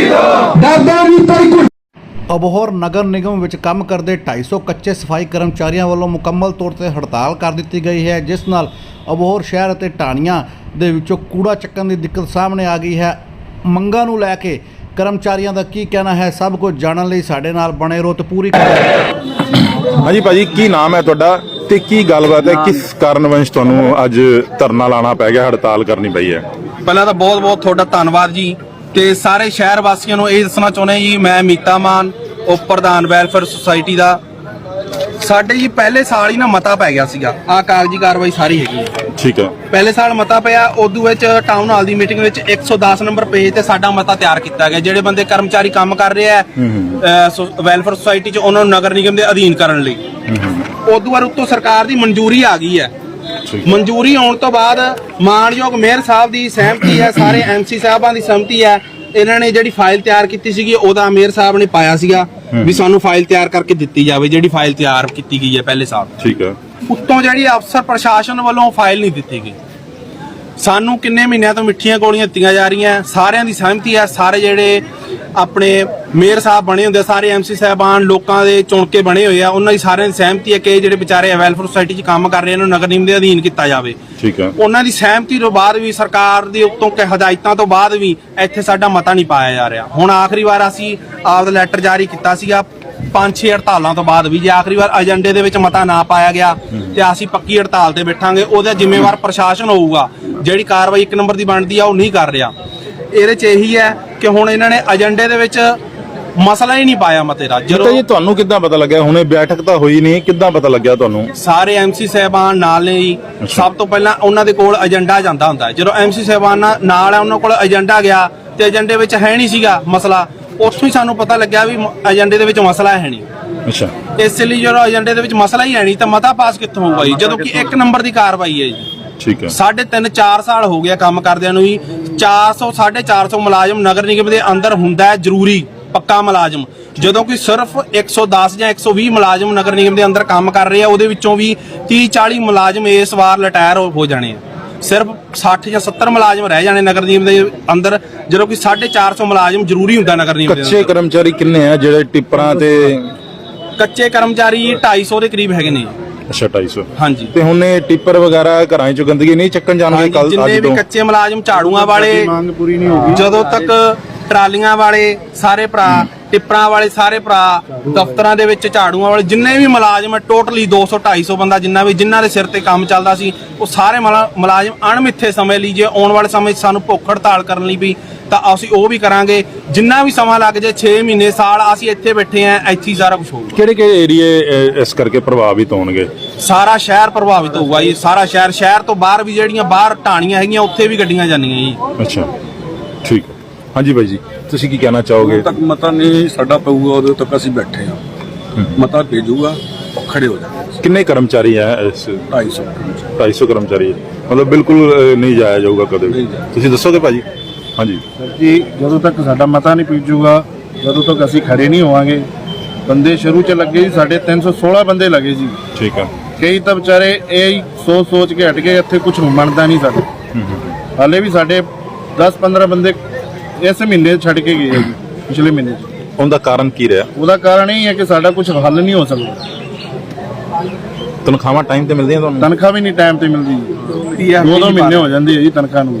ਡਰਦਾ ਨਹੀਂ ਤੇਰੀ ਕੁ ਅਬੋਹਰ ਨਗਰ ਨਿਗਮ ਵਿੱਚ ਕੰਮ ਕਰਦੇ 250 ਕੱਚੇ ਸਫ਼ਾਈ ਕਰਮਚਾਰੀਆਂ ਵੱਲੋਂ ਮੁਕੰਮਲ ਤੌਰ ਤੇ ਹੜਤਾਲ ਕਰ ਦਿੱਤੀ ਗਈ ਹੈ ਜਿਸ ਨਾਲ ਅਬੋਹਰ ਸ਼ਹਿਰ ਅਤੇ ਢਾਣੀਆਂ ਦੇ ਵਿੱਚੋਂ ਕੂੜਾ ਚੱਕਣ ਦੀ ਦਿੱਕਤ ਸਾਹਮਣੇ ਆ ਗਈ ਹੈ। ਮੰਗਾਂ ਨੂੰ ਲੈ ਕੇ ਕਰਮਚਾਰੀਆਂ ਦਾ ਕੀ ਕਹਿਣਾ ਹੈ ਸਭ ਕੁਝ ਜਾਣਨ ਲਈ ਸਾਡੇ ਨਾਲ ਬਣੇ ਰਹੋ ਤੇ ਪੂਰੀ ਹਾਂਜੀ ਭਾਜੀ ਕੀ ਨਾਮ ਹੈ ਤੁਹਾਡਾ ਤੇ ਕੀ ਗੱਲਬਾਤ ਹੈ? ਕਿਸ ਕਾਰਨਵੰਸ਼ ਤੁਹਾਨੂੰ ਅੱਜ ਧਰਨਾ ਲਾਣਾ ਪੈ ਗਿਆ ਹੜਤਾਲ ਕਰਨੀ ਪਈ ਹੈ? ਪਹਿਲਾਂ ਤਾਂ ਬਹੁਤ ਬਹੁਤ ਤੁਹਾਡਾ ਧੰਨਵਾਦ ਜੀ। ਤੇ ਸਾਰੇ ਸ਼ਹਿਰ ਵਾਸੀਆਂ ਨੂੰ ਇਹ ਦੱਸਣਾ ਚਾਹੁੰਦੇ ਜੀ ਮੈਂ ਮੀਤਾ ਮਾਨ ਉਪ ਪ੍ਰਧਾਨ ਵੈਲਫੇਅਰ ਸੁਸਾਇਟੀ ਦਾ। ਸਾਡੇ ਜੀ ਪਹਿਲੇ ਸਾਲ ਹੀ ਨਾ ਮਤਾ ਪੈ ਗਿਆ ਸੀਗਾ। ਆ ਕਾਗਜ਼ੀ ਕਾਰਵਾਈ ਸਾਰੀ ਹੈਗੀ ਹੈ। ਠੀਕ ਹੈ। ਪਹਿਲੇ ਸਾਲ ਮਤਾ ਪਿਆ ਉਦੋਂ ਵਿੱਚ ਟਾਊਨ ਹਾਲ ਦੀ ਮੀਟਿੰਗ ਵਿੱਚ 110 ਨੰਬਰ ਪੇਜ ਤੇ ਸਾਡਾ ਮਤਾ ਤਿਆਰ ਕੀਤਾ ਗਿਆ। ਜਿਹੜੇ ਬੰਦੇ ਕਰਮਚਾਰੀ ਕੰਮ ਕਰ ਰਹੇ ਆ ਵੈਲਫੇਅਰ ਸੁਸਾਇਟੀ ਚ ਉਹਨਾਂ ਨੂੰ ਨਗਰ ਨਿਗਮ ਦੇ ਅਧੀਨ ਕਰਨ ਲਈ। ਉਦੋਂ ਬਾਅਦ ਉੱਤੋਂ ਸਰਕਾਰ ਦੀ ਮਨਜ਼ੂਰੀ ਆ ਗਈ ਹੈ। ਮਨਜ਼ੂਰੀ ਆਉਣ ਤੋਂ ਬਾਅਦ ਮਾਨਯੋਗ ਮੇਅਰ ਸਾਹਿਬ ਦੀ ਸਹਿਮਤੀ ਹੈ ਸਾਰੇ ਐਮਸੀ ਸਾਹਿਬਾਂ ਦੀ ਸਹਿਮਤੀ ਹੈ। ਇਹਨਾਂ ਨੇ ਜਿਹੜੀ ਫਾਈਲ ਤਿਆਰ ਕੀਤੀ ਸੀਗੀ ਉਹਦਾ ਮੇਅਰ ਸਾਹਿਬ ਨੇ ਪਾਇਆ ਸੀਗਾ ਵੀ ਸਾਨੂੰ ਫਾਈਲ ਤਿਆਰ ਕਰਕੇ ਦਿੱਤੀ ਜਾਵੇ ਜਿਹੜੀ ਫਾਈਲ ਤਿਆਰ ਕੀਤੀ ਗਈ ਹੈ ਪਹਿਲੇ ਸਾਲ। ਠੀਕ ਹੈ। ਉੱਤੋਂ ਜਿਹੜੀ ਅਫਸਰ ਪ੍ਰਸ਼ਾਸਨ ਵੱਲੋਂ ਫਾਈਲ ਨਹੀਂ ਦਿੱਤੀ ਗਈ। ਸਾਨੂੰ ਕਿੰਨੇ ਮਹੀਨਿਆਂ ਤੋਂ ਮਿੱਠੀਆਂ ਗੋਲੀਆਂ ਦਿੱਤੀਆਂ ਜਾ ਰਹੀਆਂ ਸਾਰਿਆਂ ਦੀ ਸਹਿਮਤੀ ਹੈ ਸਾਰੇ ਜਿਹੜੇ ਆਪਣੇ ਮੇਅਰ ਸਾਹਿਬ ਬਣੇ ਹੁੰਦੇ ਸਾਰੇ ਐਮਸੀ ਸਾਹਿਬਾਨ ਲੋਕਾਂ ਦੇ ਚੁਣ ਕੇ ਬਣੇ ਹੋਏ ਆ ਉਹਨਾਂ ਦੀ ਸਾਰਿਆਂ ਦੀ ਸਹਿਮਤੀ ਹੈ ਕਿ ਇਹ ਜਿਹੜੇ ਵਿਚਾਰੇ ਵੈਲਫੇਅਰ ਸੁਸਾਇਟੀ 'ਚ ਕੰਮ ਕਰ ਰਹੇ ਇਹਨਾਂ ਨੂੰ ਨਗਰ ਨਿਗਮ ਦੇ ਅਧੀਨ ਕੀਤਾ ਜਾਵੇ। ਠੀਕ ਹੈ ਉਹਨਾਂ ਦੀ ਸਹਿਮਤੀ ਤੋਂ ਬਾਅਦ ਵੀ ਸਰਕਾਰ ਦੀ ਉੱਤੋਂ ਕਿ ਹਦਾਇਤਾਂ ਤੋਂ ਬਾਅਦ ਵੀ ਇੱਥੇ ਸਾਡਾ ਮਤਾ ਨਹੀਂ ਪਾਇਆ ਜਾ ਰਿਹਾ। ਹੁਣ ਆਖਰੀ ਵਾਰ ਅਸੀਂ ਆਪਦਾ ਲੈਟਰ ਜਾਰੀ ਕੀਤਾ ਸੀਗਾ ਪੰਜ ਛੇ ਹੜਤਾਲਾਂ ਤੋਂ ਬਾਅਦ ਵੀ ਜੇ ਆਖਰੀ ਵਾਰ ਏਜੰਡੇ ਦੇ ਵਿੱਚ ਮਤਾ ਨਾ ਪਾਇਆ ਗਿਆ ਤੇ ਅਸੀਂ ਪੱਕੀ ਹੜਤਾਲ ਤੇ ਬੈਠਾਂਗੇ ਉਹਦਾ ਜ਼ਿੰਮੇਵਾਰ ਪ੍ਰਸ਼ਾਸਨ ਹੋਊਗਾ ਜਿਹੜੀ ਕਾਰਵਾਈ ਇੱਕ ਨੰਬਰ ਦੀ ਬਣਦੀ ਆ ਉਹ ਨਹੀਂ ਕਰ ਰਿਹਾ। ਇਹਦੇ 'ਚ ਇਹੀ ਹੈ ਕਿ ਹੁਣ ਇਹਨਾਂ ਨੇ ਏਜੰਡੇ ਦੇ ਵਿੱਚ ਮਸਲਾ ਹੀ ਨਹੀਂ ਪਾਇਆ ਮਤੇ ਦਾ ਤਾਂ ਜਦੋਂ ਜੀ ਤੁਹਾਨੂੰ ਕਿੱਦਾਂ ਪਤਾ ਲੱਗਿਆ? ਹੁਣੇ ਬੈਠਕ ਤਾਂ ਹੋਈ ਨਹੀਂ। ਕਿੱਦਾਂ ਪਤਾ ਲੱਗਿਆ ਤੁਹਾਨੂੰ? ਸਾਰੇ ਐਮਸੀ ਸਹਿਬਾਨ ਨਾਲ ਨੇ ਜੀ। ਸਭ ਤੋਂ ਪਹਿਲਾਂ ਉਹਨਾਂ ਦੇ ਕੋਲ ਏਜੰਡਾ ਜਾਂਦਾ ਹੁੰਦਾ। ਹੈ। ਜਦੋਂ ਐਮਸੀ ਸਹਿਬਾਨ ਨਾਲ ਹੈ ਉਹਨਾਂ ਕੋਲ ਏਜੰਡਾ ਗਿਆ ਤੇ ਏਜੰਡੇ ਵਿੱਚ ਹੈ ਨਹੀਂ ਸੀਗਾ ਮਸਲਾ ਉੱਥੋਂ ਹੀ ਸਾਨੂੰ ਪਤਾ ਲੱਗਿਆ ਵੀ ਏਜੰਡੇ ਦੇ ਵਿੱਚ ਮਸਲਾ ਹੈ ਨਹੀਂ। ਅੱਛਾ। ਇਸ ਲਈ ਜਦੋਂ ਏਜੰਡੇ ਦੇ ਵਿੱਚ ਮਸਲਾ ਹੀ ਹੈ ਨਹੀਂ ਤਾਂ ਮਤਾ ਪਾਸ ਕਿੱਥੋਂ ਹੋਊਗਾ ਜੀ? ਜਦੋਂ ਕਿ ਇੱਕ ਨੰਬਰ ਦੀ ਕਾਰਵਾਈ ਹੈ ਜੀ। ਠੀਕ ਹੈ। ਸਾਢੇ ਤਿੰਨ 4 ਸਾਲ ਹੋ ਗਿਆ ਕੰਮ ਕਰਦਿਆਂ ਨੂੰ ਹੀ। 400 450 ਮੁਲਾਜ਼ਮ ਨਗਰ ਨਿਗਮ ਦੇ ਅੰਦਰ ਹੁੰਦਾ ਹੈ ਜ਼ਰੂਰੀ ਪੱਕਾ ਮੁਲਾਜ਼ਮ। ਜਦੋਂ ਕਿ ਸਿਰਫ 110 ਜਾਂ 120 ਮੁਲਾਜ਼ਮ ਨਗਰ ਨਿਗਮ ਦੇ ਅੰਦਰ ਕੰਮ ਕਰ ਰਹੇ ਆ ਉਹਦੇ ਵਿੱਚੋਂ ਵੀ 30 40 ਮੁਲਾਜ਼ਮ ਇਸ ਵਾਰ ਰਿਟਾਇਰ ਹੋ ਜਾਣੇ ਆ। ਸਿਰਫ 60 ਜਾਂ 70 ਮੁਲਾਜ਼ਮ ਰਹਿ ਜਾਣੇ ਨਗਰ ਨਿਗਮ ਦੇ ਅੰਦਰ ਜਦੋਂ ਕਿ 450 ਮੁਲਾਜ਼ਮ ਜ਼ਰੂਰੀ ਹੁੰਦਾ ਨਗਰ ਨਿਗਮ ਦੇ ਕੱਚੇ ਕਰਮਚਾਰੀ ਕਿੰਨੇ ਆ ਜਿਹੜੇ ਟਿੱਪਰਾਂ ਤੇ ਕੱਚੇ ਕਰਮਚਾਰੀ 250 ਦੇ ਕਰੀਬ ਹੈਗੇ ਨੇ। ਅੱਛਾ 250 ਹਾਂਜੀ। ਤੇ ਹੁਣ ਇਹ ਟਿੱਪਰ ਵਗੈਰਾ ਘਰਾਂ ਚੋਂ ਗੰਦਗੀ ਨਹੀਂ ਚੱਕਣ ਜਾਣਗੇ ਹਾਂਜੀ, ਕੱਲ ਜਿੰਨੇ ਅੱਜ ਵੀ ਤੋਂ? ਕੱਚੇ ਮੁਲਾਜ਼ਮ ਝਾੜੂਆਂ ਵਾਲੇ ਮੰਗ ਪੂਰੀ ਨਹੀਂ ਹੋਗੀ ਜਦੋਂ ਤੱਕ ਟਰਾਲੀਆਂ ਵਾਲੇ ਸਾਰੇ ਭਰਾ ਟਿੱਪਰਾਂ ਵਾਲੇ ਸਾਰੇ ਭਰਾ ਦਫ਼ਤਰਾਂ ਦੇ ਵਿੱਚ ਝਾੜੂਆਂ ਵਾਲੇ ਜਿੰਨੇ ਵੀ ਮੁਲਾਜ਼ਮ ਹੈ ਟੋਟਲੀ 200 250 ਬੰਦਾ ਜਿੰਨਾ ਵੀ ਜਿਨ੍ਹਾਂ ਦੇ ਸਿਰ ਤੇ ਕੰਮ ਚੱਲਦਾ ਸੀ ਉਹ ਸਾਰੇ ਮੁਲਾ- ਮੁਲਾਜ਼ਮ ਅਣਮਿੱਥੇ ਸਮੇਂ ਲਈ ਜੇ ਆਉਣ ਵਾਲੇ ਸਮੇਂ 'ਚ ਸਾਨੂੰ ਭੁੱਖ ਹੜਤਾਲ ਕਰਨ ਲਈ ਵੀ ਤਾਂ ਅਸੀਂ ਉਹ ਵੀ ਕਰਾਂਗੇ। ਜਿੰਨਾ ਵੀ ਸਮਾਂ ਲੱਗ ਜੇ 6 ਮਹੀਨੇ ਸਾਲ ਅਸੀਂ ਇੱਥੇ ਬੈਠੇ ਆਂ ਇੱਥੇ ਹੀ ਸਾਰਾ ਕੁਝ ਹੋਊਗਾ। ਕਿਹੜੇ ਕਿਹੜੇ ਏਰੀਏ ਇਸ ਕਰਕੇ ਪ੍ਰਭਾਵਿਤ ਹੋਣਗੇ? ਸਾਰਾ ਸ਼ਹਿਰ ਪ੍ਰਭਾਵਿਤ ਹੋਊਗਾ ਜੀ। ਸਾਰਾ ਸ਼ਹਿਰ ਸ਼ਹਿਰ ਤੋਂ ਬਾਹਰ ਵੀ ਜਿਹੜੀਆਂ ਬਾਹਰ ਢਾਣੀਆਂ ਹੈਗੀਆਂ ਉੱਥੇ ਵੀ ਗੱਡੀਆਂ ਜਾਂਦੀਆਂ ਜੀ। ਅੱਛਾ। ਠੀਕ ਹੈ। ਹਾਂਜੀ ਬਾਈ ਜੀ ਤੁਸੀਂ ਕੀ ਕਹਿਣਾ ਚਾਹੋਗੇ? ਤੱਕ ਮਤਾ ਨਹੀਂ ਸਾਡਾ ਪਊਗਾ ਉਦੋਂ ਤੱਕ ਅਸੀਂ ਬੈਠੇ ਹਾਂ। ਮਤਾ ਭੇਜੂਗਾ ਖੜੇ ਹੋ ਜਾਣਗੇ ਕਿੰਨੇ ਕਰਮਚਾਰੀ ਹੈ ਇਸ? 250 250 ਕਰਮਚਾਰੀ। ਮਤਲਬ ਬਿਲਕੁਲ ਅਹ, ਨਹੀਂ ਜਾਇਆ ਜਾਊਗਾ ਕਦੇ। ਵੀ ਨਹੀਂ ਜਾਇਆ। ਤੁਸੀਂ ਦੱਸੋਗੇ ਭਾਜੀ? ਹਾਂਜੀ। ਜੀ ਜਦੋਂ ਤੱਕ ਸਾਡਾ ਮਤਾ ਨਹੀਂ ਪੀਜੂਗਾ ਜਦੋਂ ਤੱਕ ਅਸੀਂ ਖੜੇ ਨਹੀਂ ਹੋਵਾਂਗੇ ਬੰਦੇ ਸ਼ੁਰੂ ਚ ਲੱਗੇ ਜੀ ਸਾਡੇ 316 ਬੰਦੇ ਲੱਗੇ ਜੀ ਠੀਕ ਹੈ ਕਈ ਤਾਂ ਵਿਚਾਰੇ ਇਹ ਹੀ ਸੋਚ ਸੋਚ ਕੇ ਹਟ ਗਏ ਇੱਥੇ ਕੁਝ ਬਣਦਾ ਨਹੀਂ ਸਾਡੇ। ਹਾਲੇ ਵੀ ਸਾਡੇ 10-15 ਬੰਦੇ ਇਸ ਮਹੀਨੇ ਛੱਡ ਕੇ ਗਏ ਆ ਜੀ ਪਿਛਲੇ ਮਹੀਨੇ ਚ। ਉਹਦਾ ਕਾਰਨ ਕੀ ਰਿਹਾ? ਉਹਦਾ ਕਾਰਨ ਇਹ ਹੈ ਕਿ ਸਾਡਾ ਕੁਝ ਹੱਲ ਨਹੀਂ ਹੋ ਸਕਦਾ। ਤਨਖਾਹਾਂ ਟਾਈਮ ਤੇ ਮਿਲਦੀਆਂ ਤੁਹਾਨੂੰ? ਤਨਖਾਹ ਵੀ ਨਹੀਂ ਟਾਈਮ ਤੇ ਮਿਲਦੀ। ਜੀ ਦੋ ਦੋ ਮਹੀਨੇ ਹੋ ਜਾਂਦੇ ਆ ਜੀ ਤਨਖਾਹ ਨੂੰ।